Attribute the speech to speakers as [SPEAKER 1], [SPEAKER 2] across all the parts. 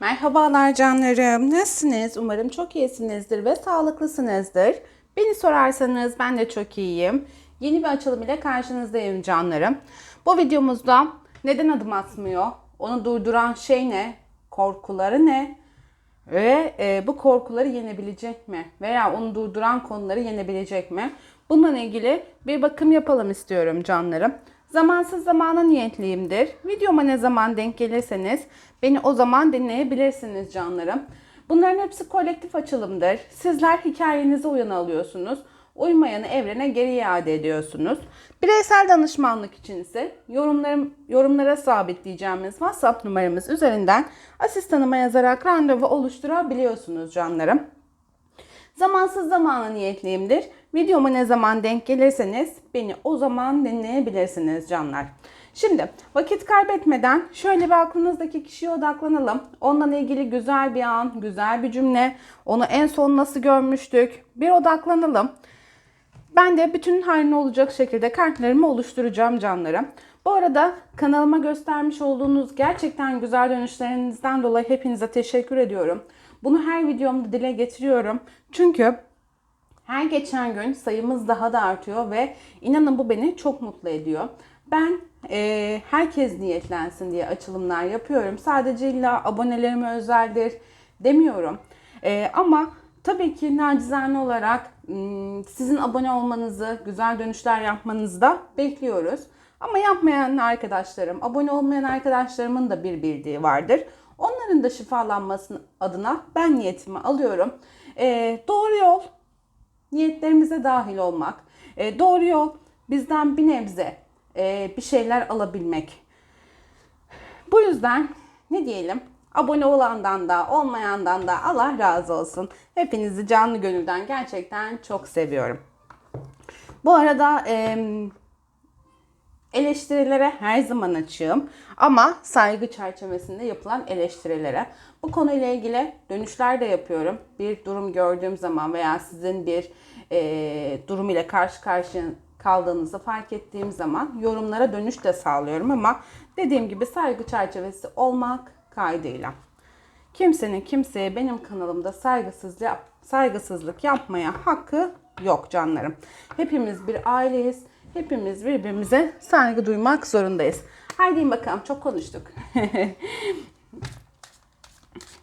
[SPEAKER 1] Merhabalar canlarım. Nasılsınız? Umarım çok iyisinizdir ve sağlıklısınızdır. Beni sorarsanız ben de çok iyiyim. Yeni bir açılım ile karşınızdayım canlarım. Bu videomuzda neden adım atmıyor? Onu durduran şey ne? Korkuları ne? Ve e, bu korkuları yenebilecek mi? Veya onu durduran konuları yenebilecek mi? Bununla ilgili bir bakım yapalım istiyorum canlarım. Zamansız zamana niyetliyimdir. Videoma ne zaman denk gelirseniz beni o zaman dinleyebilirsiniz canlarım. Bunların hepsi kolektif açılımdır. Sizler hikayenize uyan alıyorsunuz. Uymayanı evrene geri iade ediyorsunuz. Bireysel danışmanlık için ise yorumlarım, yorumlara sabitleyeceğimiz WhatsApp numaramız üzerinden asistanıma yazarak randevu oluşturabiliyorsunuz canlarım. Zamansız zamana niyetliyimdir. Videoma ne zaman denk gelirseniz beni o zaman dinleyebilirsiniz canlar. Şimdi vakit kaybetmeden şöyle bir aklınızdaki kişiye odaklanalım. Onunla ilgili güzel bir an, güzel bir cümle, onu en son nasıl görmüştük bir odaklanalım. Ben de bütün haline olacak şekilde kartlarımı oluşturacağım canlarım. Bu arada kanalıma göstermiş olduğunuz gerçekten güzel dönüşlerinizden dolayı hepinize teşekkür ediyorum. Bunu her videomda dile getiriyorum. Çünkü her geçen gün sayımız daha da artıyor ve inanın bu beni çok mutlu ediyor. Ben e, herkes niyetlensin diye açılımlar yapıyorum. Sadece illa abonelerime özeldir demiyorum. E, ama tabii ki nacizane olarak m, sizin abone olmanızı, güzel dönüşler yapmanızı da bekliyoruz. Ama yapmayan arkadaşlarım, abone olmayan arkadaşlarımın da bir bildiği vardır. Onların da şifalanması adına ben niyetimi alıyorum. E, doğru yol niyetlerimize dahil olmak. E, doğru yol bizden bir nebze e, bir şeyler alabilmek. Bu yüzden ne diyelim? Abone olandan da olmayandan da Allah razı olsun. Hepinizi canlı gönülden gerçekten çok seviyorum. Bu arada e, eleştirilere her zaman açığım ama saygı çerçevesinde yapılan eleştirilere. Bu konuyla ilgili dönüşler de yapıyorum. Bir durum gördüğüm zaman veya sizin bir e, durum ile karşı karşıya kaldığınızı fark ettiğim zaman yorumlara dönüş de sağlıyorum ama dediğim gibi saygı çerçevesi olmak kaydıyla. Kimsenin kimseye benim kanalımda saygısızlık, saygısızlık yapmaya hakkı yok canlarım. Hepimiz bir aileyiz. Hepimiz birbirimize saygı duymak zorundayız. Haydi bakalım çok konuştuk.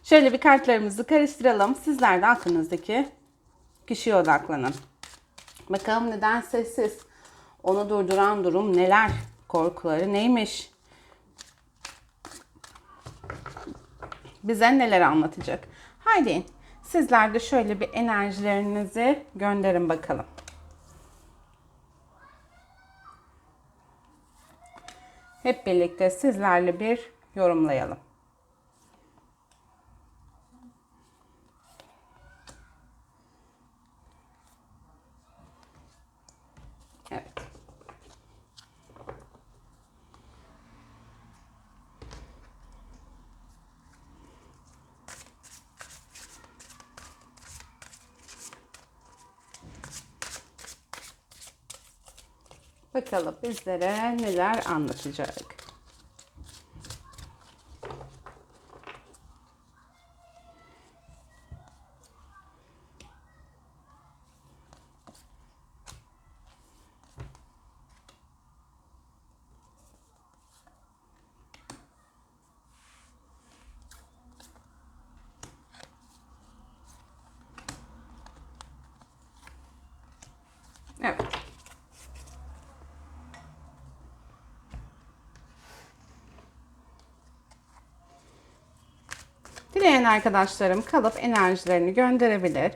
[SPEAKER 1] Şöyle bir kartlarımızı karıştıralım. Sizler de aklınızdaki kişiye odaklanın. Bakalım neden sessiz? Onu durduran durum neler? Korkuları neymiş? Bize neler anlatacak? Haydi sizler de şöyle bir enerjilerinizi gönderin bakalım. Hep birlikte sizlerle bir yorumlayalım. Evet. Bizlere neler anlatacak. Evet. Dileyen arkadaşlarım kalıp enerjilerini gönderebilir.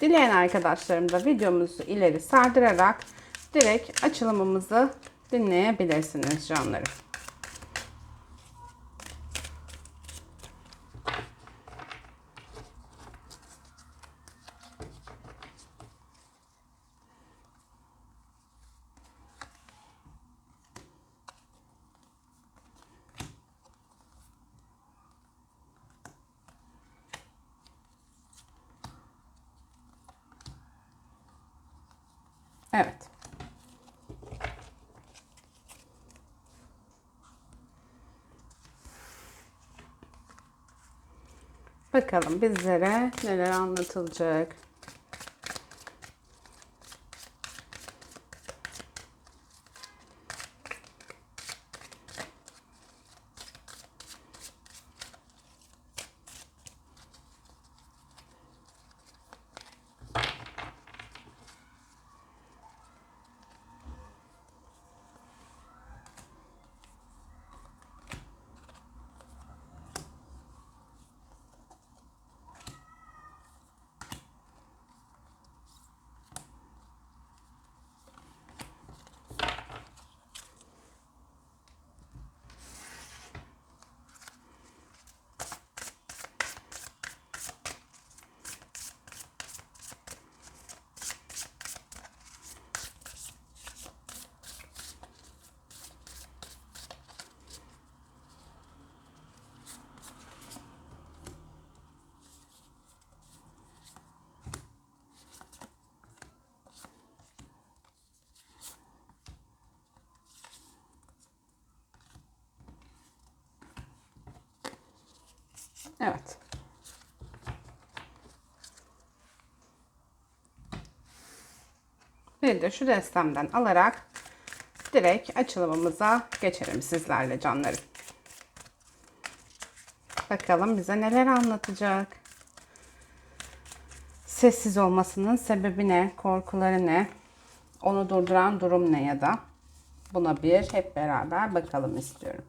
[SPEAKER 1] Dileyen arkadaşlarım da videomuzu ileri sardırarak direkt açılımımızı dinleyebilirsiniz canlarım. Evet. Bakalım bizlere neler anlatılacak. Evet. Bir de şu destemden alarak direkt açılımımıza geçelim sizlerle canlarım. Bakalım bize neler anlatacak. Sessiz olmasının sebebi ne? Korkuları ne? Onu durduran durum ne ya da? Buna bir hep beraber bakalım istiyorum.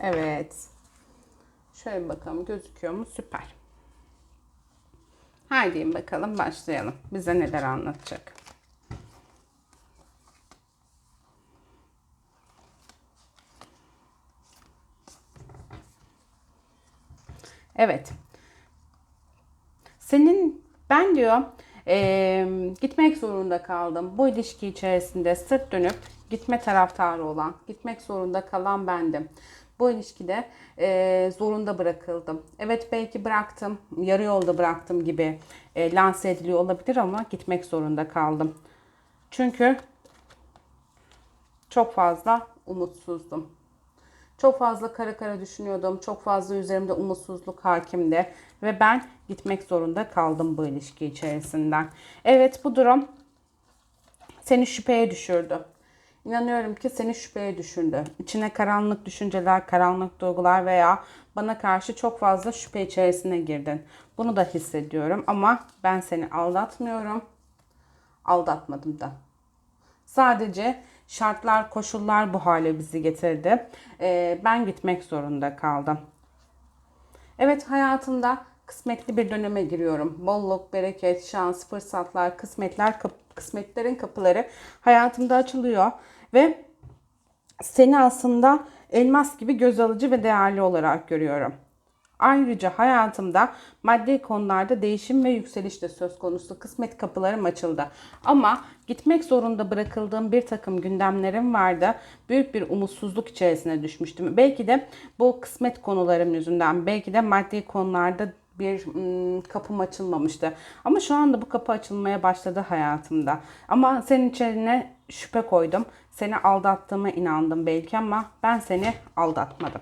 [SPEAKER 1] Evet. Şöyle bakalım gözüküyor mu? Süper. Haydi bakalım başlayalım. Bize neler anlatacak. Evet. Senin ben diyor eee, gitmek zorunda kaldım. Bu ilişki içerisinde sırt dönüp gitme taraftarı olan, gitmek zorunda kalan bendim. Bu ilişkide eee, zorunda bırakıldım. Evet belki bıraktım, yarı yolda bıraktım gibi eee, lanse ediliyor olabilir ama gitmek zorunda kaldım. Çünkü çok fazla umutsuzdum. Çok fazla kara kara düşünüyordum. Çok fazla üzerimde umutsuzluk hakimdi. Ve ben gitmek zorunda kaldım bu ilişki içerisinden. Evet bu durum seni şüpheye düşürdü. İnanıyorum ki seni şüpheye düşürdü. İçine karanlık düşünceler, karanlık duygular veya bana karşı çok fazla şüphe içerisine girdin. Bunu da hissediyorum ama ben seni aldatmıyorum. Aldatmadım da. Sadece şartlar, koşullar bu hale bizi getirdi. Ee, ben gitmek zorunda kaldım. Evet hayatımda kısmetli bir döneme giriyorum. Bolluk, bereket, şans, fırsatlar, kısmetler, kap- kısmetlerin kapıları hayatımda açılıyor ve seni aslında elmas gibi göz alıcı ve değerli olarak görüyorum. Ayrıca hayatımda maddi konularda değişim ve yükseliş de söz konusu. Kısmet kapılarım açıldı. Ama gitmek zorunda bırakıldığım bir takım gündemlerim vardı. Büyük bir umutsuzluk içerisine düşmüştüm. Belki de bu kısmet konularım yüzünden, belki de maddi konularda bir ım, kapım açılmamıştı. Ama şu anda bu kapı açılmaya başladı hayatımda. Ama senin içine şüphe koydum. Seni aldattığıma inandım belki ama ben seni aldatmadım.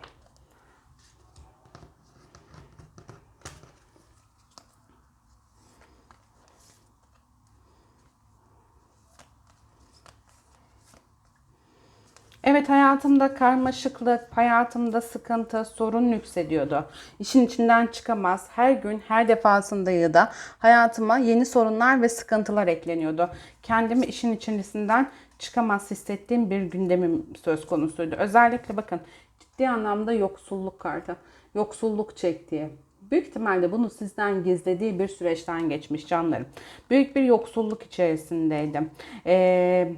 [SPEAKER 1] Evet hayatımda karmaşıklık, hayatımda sıkıntı, sorun yükseliyordu. İşin içinden çıkamaz. Her gün, her defasında ya da hayatıma yeni sorunlar ve sıkıntılar ekleniyordu. Kendimi işin içerisinden çıkamaz hissettiğim bir gündemim söz konusuydu. Özellikle bakın ciddi anlamda yoksulluk kartı. Yoksulluk çektiği, Büyük ihtimalle bunu sizden gizlediği bir süreçten geçmiş canlarım. Büyük bir yoksulluk içerisindeydim. Ee,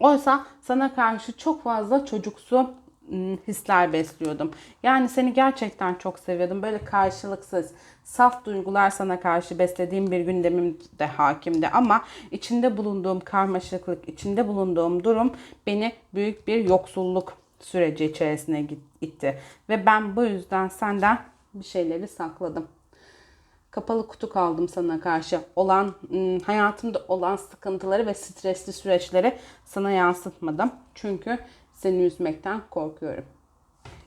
[SPEAKER 1] oysa sana karşı çok fazla çocuksu ım, hisler besliyordum. Yani seni gerçekten çok seviyordum. Böyle karşılıksız, saf duygular sana karşı beslediğim bir gündemim de hakimdi. Ama içinde bulunduğum karmaşıklık, içinde bulunduğum durum beni büyük bir yoksulluk süreci içerisine git- itti. Ve ben bu yüzden senden bir şeyleri sakladım. Kapalı kutu kaldım sana karşı. Olan ım, hayatımda olan sıkıntıları ve stresli süreçleri sana yansıtmadım. Çünkü seni üzmekten korkuyorum.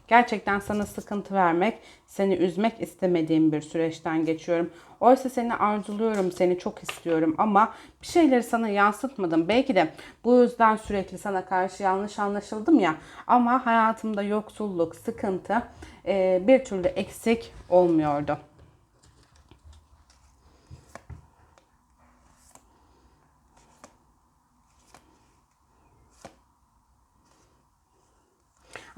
[SPEAKER 1] Gerçekten sana sıkıntı vermek, seni üzmek istemediğim bir süreçten geçiyorum. Oysa seni arzuluyorum, seni çok istiyorum ama bir şeyleri sana yansıtmadım. Belki de bu yüzden sürekli sana karşı yanlış anlaşıldım ya. Ama hayatımda yoksulluk, sıkıntı bir türlü eksik olmuyordu.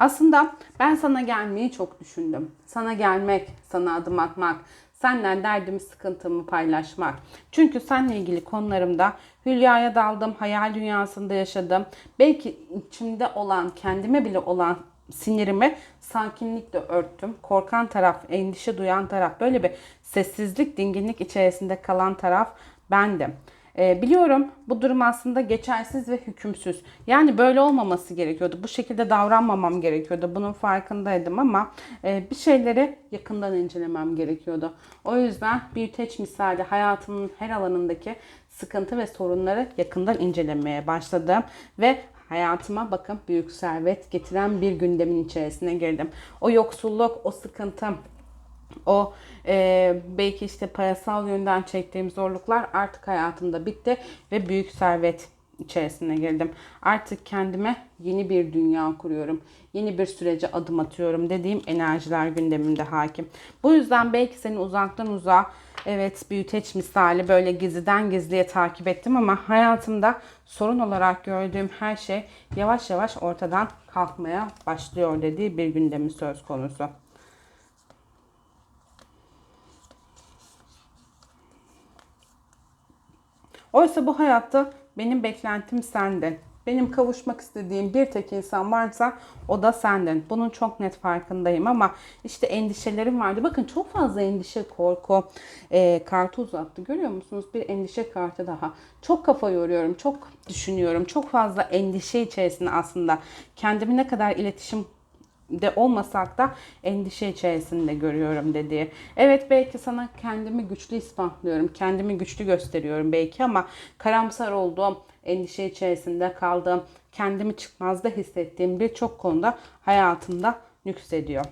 [SPEAKER 1] Aslında ben sana gelmeyi çok düşündüm. Sana gelmek, sana adım atmak, senden derdimi, sıkıntımı paylaşmak. Çünkü seninle ilgili konularımda Hülya'ya daldım, hayal dünyasında yaşadım. Belki içimde olan, kendime bile olan sinirimi sakinlikle örttüm. Korkan taraf, endişe duyan taraf, böyle bir sessizlik, dinginlik içerisinde kalan taraf bendim. E, biliyorum bu durum aslında geçersiz ve hükümsüz. Yani böyle olmaması gerekiyordu. Bu şekilde davranmamam gerekiyordu. Bunun farkındaydım ama e, bir şeyleri yakından incelemem gerekiyordu. O yüzden bir teç misali hayatımın her alanındaki sıkıntı ve sorunları yakından incelemeye başladım ve hayatıma bakın büyük servet getiren bir gündemin içerisine girdim. O yoksulluk, o sıkıntı, o e, belki işte parasal yönden çektiğim zorluklar artık hayatımda bitti ve büyük servet içerisine girdim. Artık kendime yeni bir dünya kuruyorum. Yeni bir sürece adım atıyorum dediğim enerjiler gündemimde hakim. Bu yüzden belki seni uzaktan uzağa evet büyüteç misali böyle gizliden gizliye takip ettim ama hayatımda sorun olarak gördüğüm her şey yavaş yavaş ortadan kalkmaya başlıyor dediği bir gündemi söz konusu. Oysa bu hayatta benim beklentim sendin. Benim kavuşmak istediğim bir tek insan varsa o da sendin. Bunun çok net farkındayım ama işte endişelerim vardı. Bakın çok fazla endişe, korku e, kartı uzattı. Görüyor musunuz? Bir endişe kartı daha. Çok kafa yoruyorum, çok düşünüyorum. Çok fazla endişe içerisinde aslında kendimi ne kadar iletişim de olmasak da endişe içerisinde görüyorum dediği. Evet belki sana kendimi güçlü ispatlıyorum, kendimi güçlü gösteriyorum belki ama karamsar olduğum, endişe içerisinde kaldığım, kendimi çıkmazda hissettiğim birçok konuda hayatımda nüksediyor.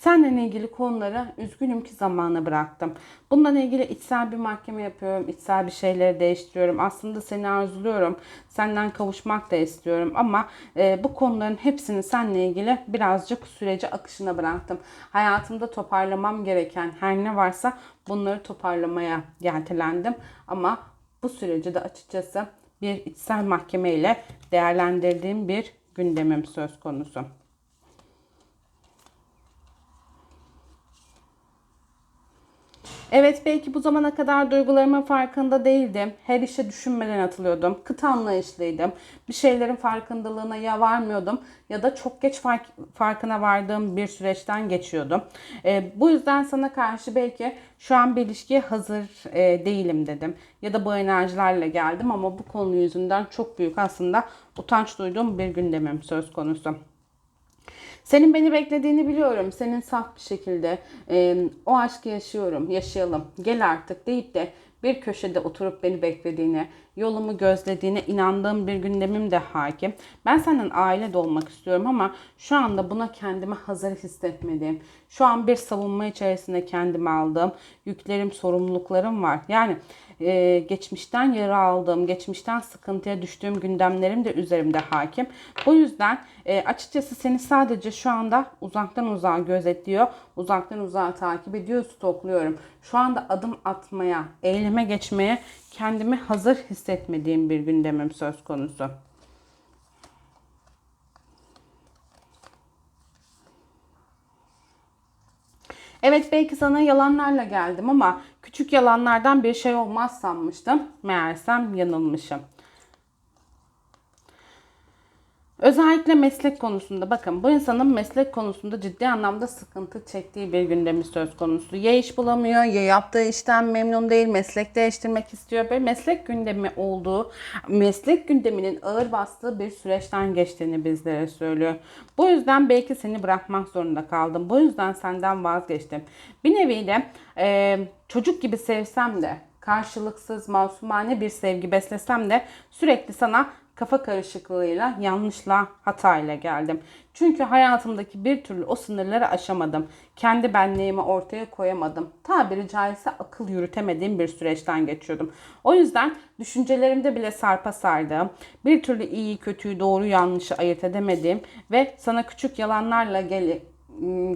[SPEAKER 1] Seninle ilgili konuları üzgünüm ki zamana bıraktım. Bundan ilgili içsel bir mahkeme yapıyorum. içsel bir şeyleri değiştiriyorum. Aslında seni arzuluyorum. Senden kavuşmak da istiyorum. Ama e, bu konuların hepsini seninle ilgili birazcık sürece akışına bıraktım. Hayatımda toparlamam gereken her ne varsa bunları toparlamaya yeltelendim. Ama bu süreci de açıkçası bir içsel mahkeme ile değerlendirdiğim bir gündemim söz konusu. Evet belki bu zamana kadar duygularımın farkında değildim. Her işe düşünmeden atılıyordum. Kıt anlayışlıydım. Bir şeylerin farkındalığına ya varmıyordum ya da çok geç fark, farkına vardığım bir süreçten geçiyordum. E, bu yüzden sana karşı belki şu an bir ilişkiye hazır e, değilim dedim. Ya da bu enerjilerle geldim ama bu konu yüzünden çok büyük aslında utanç duyduğum bir gündemim söz konusu. Senin beni beklediğini biliyorum. Senin saf bir şekilde e, o aşkı yaşıyorum, yaşayalım, gel artık deyip de bir köşede oturup beni beklediğine, yolumu gözlediğine inandığım bir gündemim de hakim. Ben senden aile de olmak istiyorum ama şu anda buna kendimi hazır hissetmediğim, şu an bir savunma içerisinde kendimi aldığım yüklerim, sorumluluklarım var. Yani e, geçmişten yara aldığım, geçmişten sıkıntıya düştüğüm gündemlerim de üzerimde hakim. Bu yüzden e, açıkçası seni sadece şu anda uzaktan uzağa gözetliyor, uzaktan uzağa takip ediyor, stokluyorum. Şu anda adım atmaya, eyleme geçmeye kendimi hazır hissetmediğim bir gündemim söz konusu. Evet belki sana yalanlarla geldim ama küçük yalanlardan bir şey olmaz sanmıştım. Meğersem yanılmışım. Özellikle meslek konusunda bakın bu insanın meslek konusunda ciddi anlamda sıkıntı çektiği bir gündemi söz konusu. Ya iş bulamıyor ya yaptığı işten memnun değil meslek değiştirmek istiyor. Böyle meslek gündemi olduğu, meslek gündeminin ağır bastığı bir süreçten geçtiğini bizlere söylüyor. Bu yüzden belki seni bırakmak zorunda kaldım. Bu yüzden senden vazgeçtim. Bir nevi de e, çocuk gibi sevsem de karşılıksız, masumane bir sevgi beslesem de sürekli sana kafa karışıklığıyla, yanlışla, hatayla geldim. Çünkü hayatımdaki bir türlü o sınırları aşamadım. Kendi benliğimi ortaya koyamadım. Tabiri caizse akıl yürütemediğim bir süreçten geçiyordum. O yüzden düşüncelerimde bile sarpa sardığım, bir türlü iyi, kötüyü, doğru, yanlışı ayırt edemediğim ve sana küçük yalanlarla gel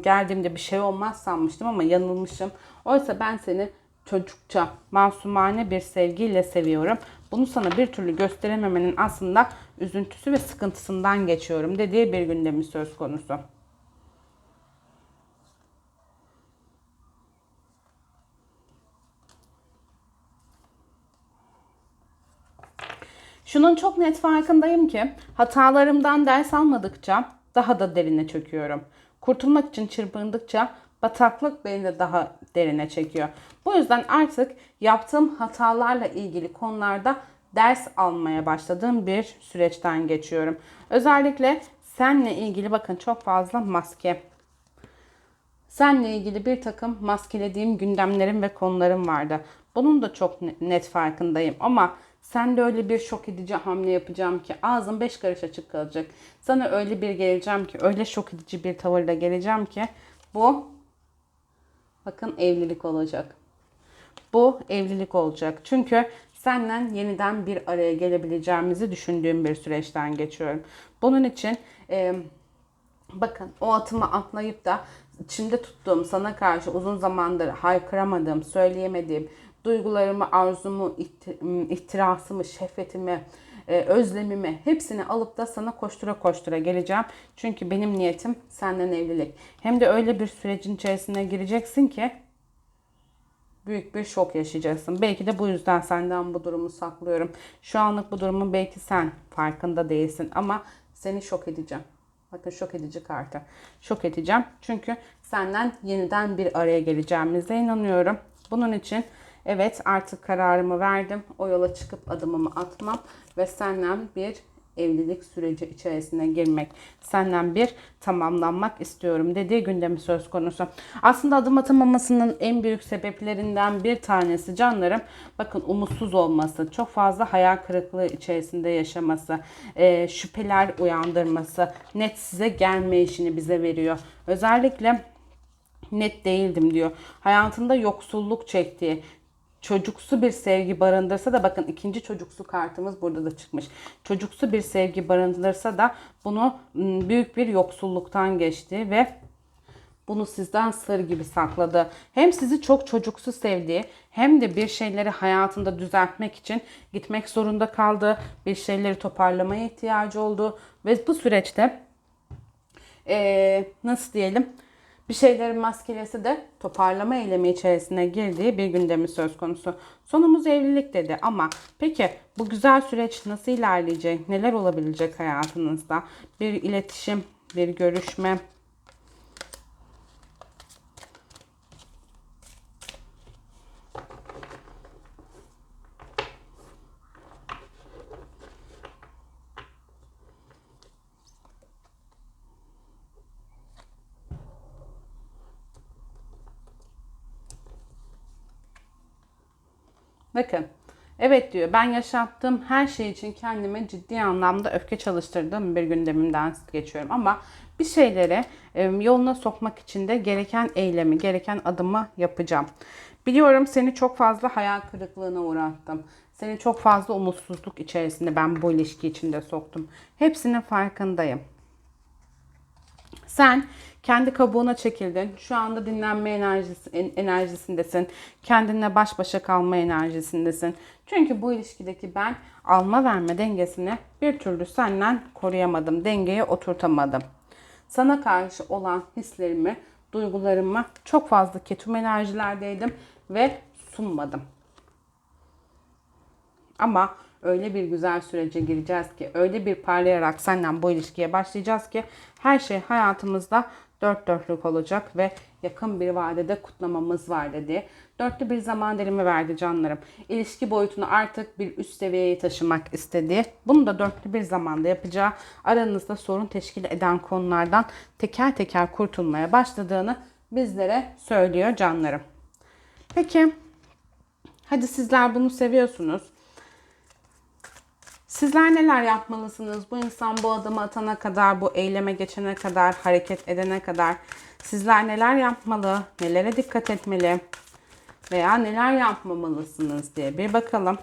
[SPEAKER 1] geldiğimde bir şey olmaz sanmıştım ama yanılmışım. Oysa ben seni çocukça, masumane bir sevgiyle seviyorum. Bunu sana bir türlü gösterememenin aslında üzüntüsü ve sıkıntısından geçiyorum dediği bir gündemi söz konusu. Şunun çok net farkındayım ki hatalarımdan ders almadıkça daha da derine çöküyorum. Kurtulmak için çırpındıkça bataklık beni de daha derine çekiyor. Bu yüzden artık yaptığım hatalarla ilgili konularda ders almaya başladığım bir süreçten geçiyorum. Özellikle senle ilgili bakın çok fazla maske. Senle ilgili bir takım maskelediğim gündemlerim ve konularım vardı. Bunun da çok net farkındayım ama sen de öyle bir şok edici hamle yapacağım ki ağzın beş karış açık kalacak. Sana öyle bir geleceğim ki, öyle şok edici bir tavırla geleceğim ki bu bakın evlilik olacak. Bu evlilik olacak. Çünkü senden yeniden bir araya gelebileceğimizi düşündüğüm bir süreçten geçiyorum. Bunun için e, bakın o atımı atlayıp da içimde tuttuğum sana karşı uzun zamandır haykıramadığım, söyleyemediğim duygularımı, arzumu, ihtirasımı, şehvetimi, e, özlemimi hepsini alıp da sana koştura koştura geleceğim. Çünkü benim niyetim senden evlilik. Hem de öyle bir sürecin içerisine gireceksin ki büyük bir şok yaşayacaksın. Belki de bu yüzden senden bu durumu saklıyorum. Şu anlık bu durumun belki sen farkında değilsin ama seni şok edeceğim. Bakın şok edici kartı. Şok edeceğim. Çünkü senden yeniden bir araya geleceğimize inanıyorum. Bunun için evet artık kararımı verdim. O yola çıkıp adımımı atmam ve senden bir evlilik süreci içerisine girmek, senden bir tamamlanmak istiyorum dediği gündemi söz konusu. Aslında adım atamamasının en büyük sebeplerinden bir tanesi canlarım bakın umutsuz olması, çok fazla hayal kırıklığı içerisinde yaşaması, e, şüpheler uyandırması, net size gelme işini bize veriyor. Özellikle net değildim diyor. Hayatında yoksulluk çektiği, çocuksu bir sevgi barındırsa da bakın ikinci çocuksu kartımız burada da çıkmış. Çocuksu bir sevgi barındırsa da bunu ıı, büyük bir yoksulluktan geçti ve bunu sizden sır gibi sakladı. Hem sizi çok çocuksu sevdiği hem de bir şeyleri hayatında düzeltmek için gitmek zorunda kaldı. Bir şeyleri toparlamaya ihtiyacı oldu. Ve bu süreçte ee, nasıl diyelim bir şeylerin maskelesi de toparlama eylemi içerisine girdiği bir gündemi söz konusu. Sonumuz evlilik dedi ama peki bu güzel süreç nasıl ilerleyecek? Neler olabilecek hayatınızda? Bir iletişim, bir görüşme, Bakın. Evet diyor ben yaşattığım her şey için kendime ciddi anlamda öfke çalıştırdığım bir gündemimden geçiyorum. Ama bir şeyleri yoluna sokmak için de gereken eylemi, gereken adımı yapacağım. Biliyorum seni çok fazla hayal kırıklığına uğrattım. Seni çok fazla umutsuzluk içerisinde ben bu ilişki içinde soktum. Hepsinin farkındayım. Sen kendi kabuğuna çekildin. Şu anda dinlenme enerjisi, enerjisindesin. Kendinle baş başa kalma enerjisindesin. Çünkü bu ilişkideki ben alma verme dengesini bir türlü senden koruyamadım. Dengeye oturtamadım. Sana karşı olan hislerimi, duygularımı çok fazla ketum enerjilerdeydim ve sunmadım. Ama öyle bir güzel sürece gireceğiz ki, öyle bir parlayarak senden bu ilişkiye başlayacağız ki her şey hayatımızda dört dörtlük olacak ve yakın bir vadede kutlamamız var dedi. Dörtlü bir zaman dilimi verdi canlarım. İlişki boyutunu artık bir üst seviyeye taşımak istedi. Bunu da dörtlü bir zamanda yapacağı aranızda sorun teşkil eden konulardan teker teker kurtulmaya başladığını bizlere söylüyor canlarım. Peki hadi sizler bunu seviyorsunuz. Sizler neler yapmalısınız? Bu insan bu adımı atana kadar, bu eyleme geçene kadar, hareket edene kadar sizler neler yapmalı, nelere dikkat etmeli veya neler yapmamalısınız diye bir bakalım.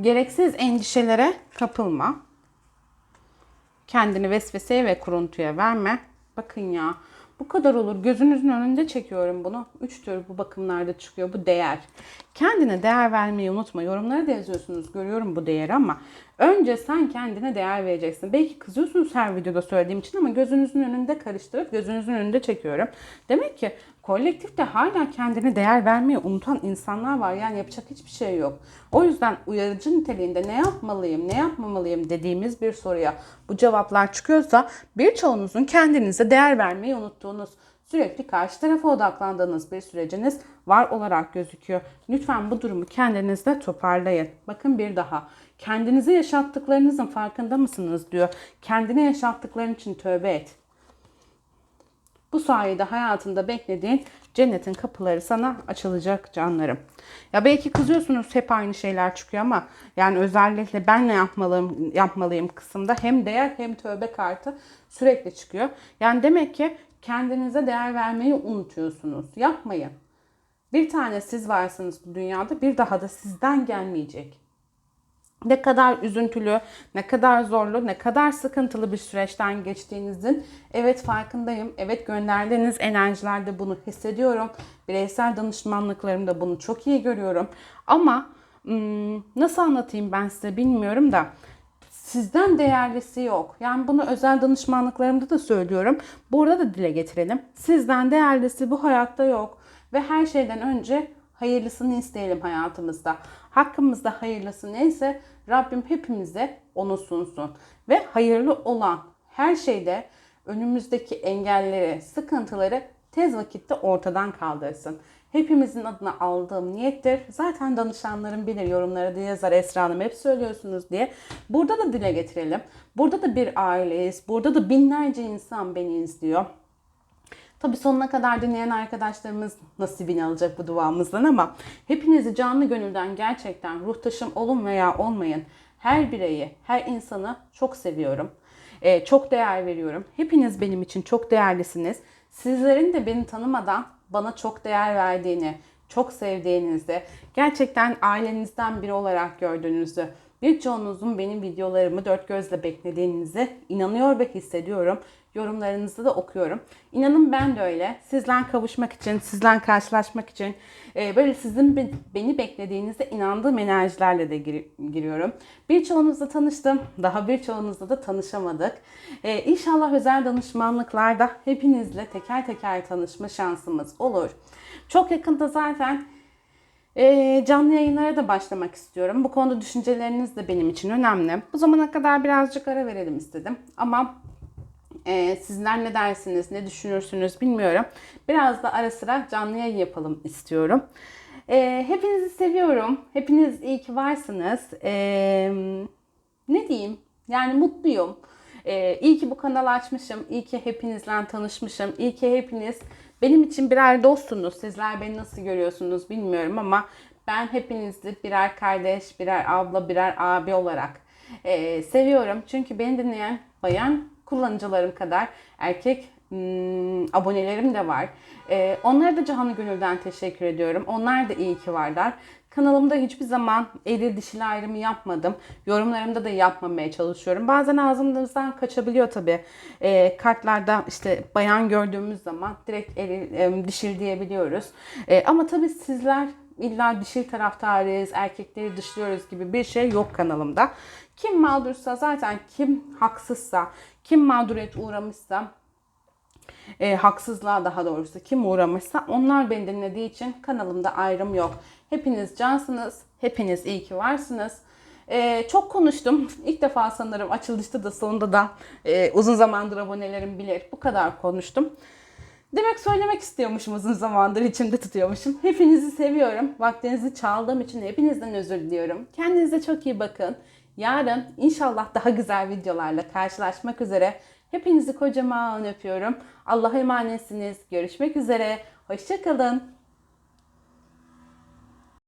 [SPEAKER 1] Gereksiz endişelere kapılma. Kendini vesveseye ve kuruntuya verme. Bakın ya bu kadar olur. Gözünüzün önünde çekiyorum bunu. Üç tür bu bakımlarda çıkıyor. Bu değer. Kendine değer vermeyi unutma. Yorumlara da yazıyorsunuz. Görüyorum bu değeri ama önce sen kendine değer vereceksin. Belki kızıyorsunuz her videoda söylediğim için ama gözünüzün önünde karıştırıp gözünüzün önünde çekiyorum. Demek ki kolektifte hala kendine değer vermeyi unutan insanlar var. Yani yapacak hiçbir şey yok. O yüzden uyarıcı niteliğinde ne yapmalıyım, ne yapmamalıyım dediğimiz bir soruya bu cevaplar çıkıyorsa birçoğunuzun kendinize değer vermeyi unuttuğunuz, sürekli karşı tarafa odaklandığınız bir süreciniz var olarak gözüküyor. Lütfen bu durumu kendinizde toparlayın. Bakın bir daha. Kendinize yaşattıklarınızın farkında mısınız diyor. Kendine yaşattıkların için tövbe et. Bu sayede hayatında beklediğin cennetin kapıları sana açılacak canlarım. Ya belki kızıyorsunuz hep aynı şeyler çıkıyor ama yani özellikle ben ne yapmalıyım, yapmalıyım kısımda hem değer hem tövbe kartı sürekli çıkıyor. Yani demek ki kendinize değer vermeyi unutuyorsunuz. Yapmayın. Bir tane siz varsınız bu dünyada bir daha da sizden gelmeyecek. Ne kadar üzüntülü, ne kadar zorlu, ne kadar sıkıntılı bir süreçten geçtiğinizin evet farkındayım. Evet gönderdiğiniz enerjilerde bunu hissediyorum. Bireysel danışmanlıklarımda bunu çok iyi görüyorum. Ama nasıl anlatayım ben size bilmiyorum da sizden değerlisi yok. Yani bunu özel danışmanlıklarımda da söylüyorum. Burada da dile getirelim. Sizden değerlisi bu hayatta yok. Ve her şeyden önce hayırlısını isteyelim hayatımızda. Hakkımızda hayırlısı neyse Rabbim hepimize onu sunsun. Ve hayırlı olan her şeyde önümüzdeki engelleri, sıkıntıları tez vakitte ortadan kaldırsın. Hepimizin adına aldığım niyettir. Zaten danışanlarım bilir yorumlara da yazar Esra Hanım hep söylüyorsunuz diye. Burada da dile getirelim. Burada da bir aileyiz. Burada da binlerce insan beni izliyor. Tabi sonuna kadar dinleyen arkadaşlarımız nasibini alacak bu duamızdan ama hepinizi canlı gönülden gerçekten ruhtaşım olun veya olmayın her bireyi, her insanı çok seviyorum. Ee, çok değer veriyorum. Hepiniz benim için çok değerlisiniz. Sizlerin de beni tanımadan bana çok değer verdiğini, çok sevdiğinizi, gerçekten ailenizden biri olarak gördüğünüzü, birçoğunuzun benim videolarımı dört gözle beklediğinizi inanıyor ve hissediyorum. Yorumlarınızı da okuyorum. İnanın ben de öyle. Sizden kavuşmak için, sizden karşılaşmak için e, böyle sizin beni beklediğinizde inandığım enerjilerle de gir, giriyorum. Birçoğunuzla tanıştım. Daha birçoğunuzla da tanışamadık. E, inşallah özel danışmanlıklarda hepinizle teker teker tanışma şansımız olur. Çok yakında zaten e, canlı yayınlara da başlamak istiyorum. Bu konuda düşünceleriniz de benim için önemli. Bu zamana kadar birazcık ara verelim istedim. Ama ee, sizler ne dersiniz, ne düşünürsünüz bilmiyorum. Biraz da ara sıra canlı yayın yapalım istiyorum. Ee, hepinizi seviyorum. Hepiniz iyi ki varsınız. Ee, ne diyeyim? Yani mutluyum. Ee, iyi ki bu kanalı açmışım. İyi ki hepinizle tanışmışım. İyi ki hepiniz benim için birer dostsunuz. Sizler beni nasıl görüyorsunuz bilmiyorum ama ben hepinizi birer kardeş, birer abla, birer abi olarak e, seviyorum. Çünkü beni dinleyen bayan kullanıcılarım kadar erkek hmm, abonelerim de var. Ee, onlara da canı gönülden teşekkür ediyorum. Onlar da iyi ki varlar. Kanalımda hiçbir zaman eril dişili ayrımı yapmadım. Yorumlarımda da yapmamaya çalışıyorum. Bazen ağzımızdan kaçabiliyor tabii. E, kartlarda işte bayan gördüğümüz zaman direkt eril, e, dişil diyebiliyoruz. E, ama tabii sizler illa dişil taraftarıyız, erkekleri dışlıyoruz gibi bir şey yok kanalımda. Kim mağdursa zaten kim haksızsa, kim mağduriyet uğramışsa e, haksızlığa daha doğrusu kim uğramışsa onlar beni dinlediği için kanalımda ayrım yok. Hepiniz cansınız. Hepiniz iyi ki varsınız. E, çok konuştum. İlk defa sanırım açılışta da sonunda da e, uzun zamandır abonelerim bilir. Bu kadar konuştum. Demek söylemek istiyormuşum uzun zamandır içimde tutuyormuşum. Hepinizi seviyorum. Vaktinizi çaldığım için hepinizden özür diliyorum. Kendinize çok iyi bakın. Yarın inşallah daha güzel videolarla karşılaşmak üzere. Hepinizi kocaman öpüyorum. Allah'a emanetsiniz. Görüşmek üzere. Hoşçakalın.